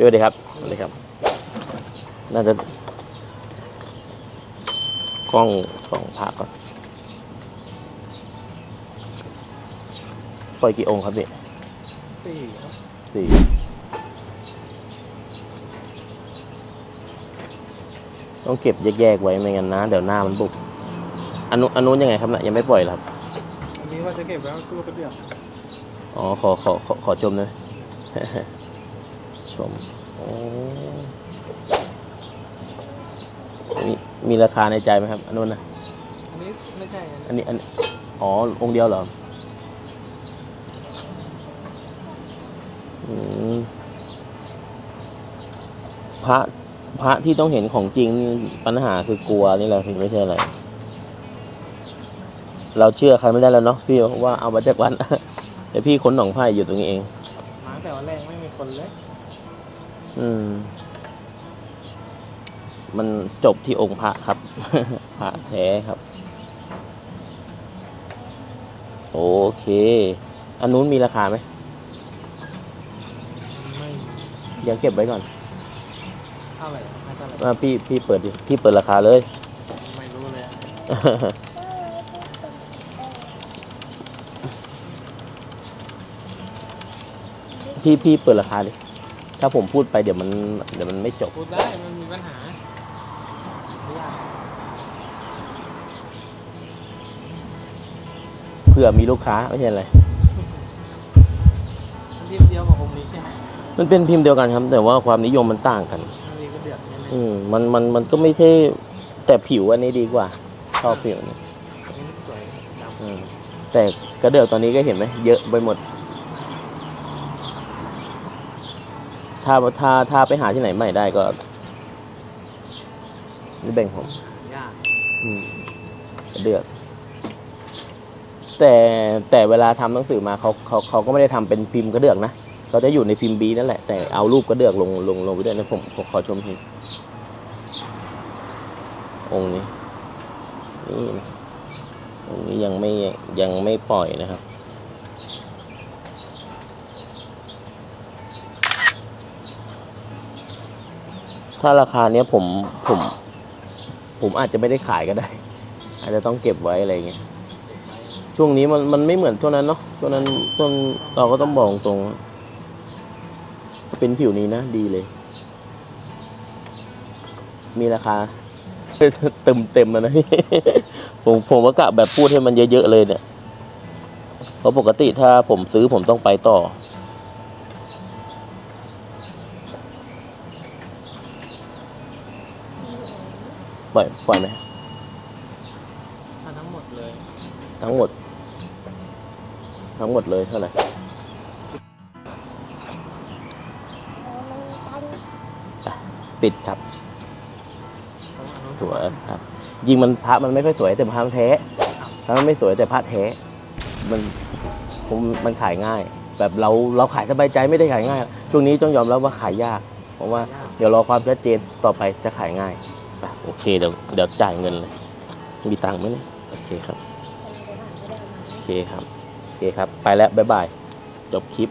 พี่สวัสดีครับสวัสดีครับ น่าจะ กล้องสองภาคก่อน ปล่อยกี่องค์ครับพี่สี่ครับสี่ต้องเก็บแยกๆไว้ไม่งั้นนะ เดี๋ยวหน้ามันบุกอันนู้นอันนู้นยังไงครับนะยังไม่ปล่อยเหรอครับ อันนี้ว่าจะเก็บไว้ตู้กระเดื่องอ๋อ ขอขอขอขอชมหน่อย ชมโอ้มีมีราคาในใจไหมครับอันนู้นนะอันนี้ไม่ใช่อันอันนี้อันอ๋อองค์เดียวเหรออืมพระพระที่ต้องเห็นของจริงนี่ปัญหาคือกลัวนี่แหละถึงไม่ใช่อะไร เราเชื่อใครไม่ได้แล้วเนาะพี่ว่าเอามาจากวันแต่พี่ขนหนองไผ่อยู่ตรงนี้เอง มาตั้งแต่วันแรกไม่มีคนเลย อืม มันจบที่องค์พระครับ พระแท้ครับ โอเค อันนู้นมีราคาไหมไม่ยังเก็บไว้ก่อนเท่าไหร่ไม่เท่าไหร่ว่าพี่พี่เปิดดิพี่เปิดราคาเลย ไม่รู้เลยพี่พี่เปิดราคาดิ ถ้าผมพูดไปเดี๋ยวมันเดี๋ยวมันไม่จบ พูดได้มันมีปัญหาไม่ยากเพื่อมีลูกค้าไม่ใช่อะไรอันเดียวเดียวกับองค์นี้ใช่ไหมมันเป็นพิมพ์เดียวกันครับ แต่ว่าความนิยมมันต่างกัน อันนี้ก็เดือดแน่อืมมันมันมันก็ไม่ใช่แต่ผิวอันนี้ดีกว่าชอบผิวนี้ๆอันนี้สวยดำอืมแต่กระเดื่องตอนนี้ก็เห็นไหมเยอะไปหมด ถ้าถ้าถ้าไปหาที่ไหนใหม่ได้ก็นี่แบ่งผมยากอืมกระเดือกแต่แต่เวลาทำหนังสือมาเขาเขาเขาก็ไม่ได้ทำเป็นพิมพ์กระเดือกนะเขาจะอยู่ในพิมพ์บีนั่นแหละแต่เอารูปกระเดือกลงลงลงไปด้วยนะผมผมขอชมทีองค์นี้นี่นะองค์นี้ยังไม่ยังไม่ปล่อยนะครับ ถ้าราคาเนี้ยผมผม ผมอาจจะไม่ได้ขายก็ได้ อาจจะต้องเก็บไว้อะไรเงี้ยช่วงนี้มันมันไม่เหมือนช่วงนั้นเนาะช่วงนั้นช่วงเราก็ต้องบอกตรงเป็นผิวนี้นะ ดีเลย มีราคาเต็มเต็มแล้วนะผมผมก็กะแบบพูดให้มันเยอะๆเลยเนี่ยเพราะปกติถ้าผมซื้อผมต้องไปต่อ ปล่อยปล่อยไหมถ้าทั้งหมดเลย ทั้งหมด ทั้งหมดเลยเท่าไหร่อะปิดครับเพราะว่าอันนู้นสวยครับ ยิงมันพระมันไม่ค่อยสวยแต่พระมันแท้พระมันไม่สวยแต่พระแท้ มันผมมันขายง่าย แบบเราเราขายสบายใจไม่ได้ขายง่าย ช่วงนี้ต้องยอมรับว่าขายยาก เพราะว่ายากเดี๋ยวรอความชัดเจนต่อไปจะขายง่ายอะ โอเคเดี๋ยวเดี๋ยวจ่ายเงินเลย มีตังค์ไหมเนี่ยโอเคครับ โอเคครับ โอเคครับ ไปแล้ว บ๊ายบาย จบคลิป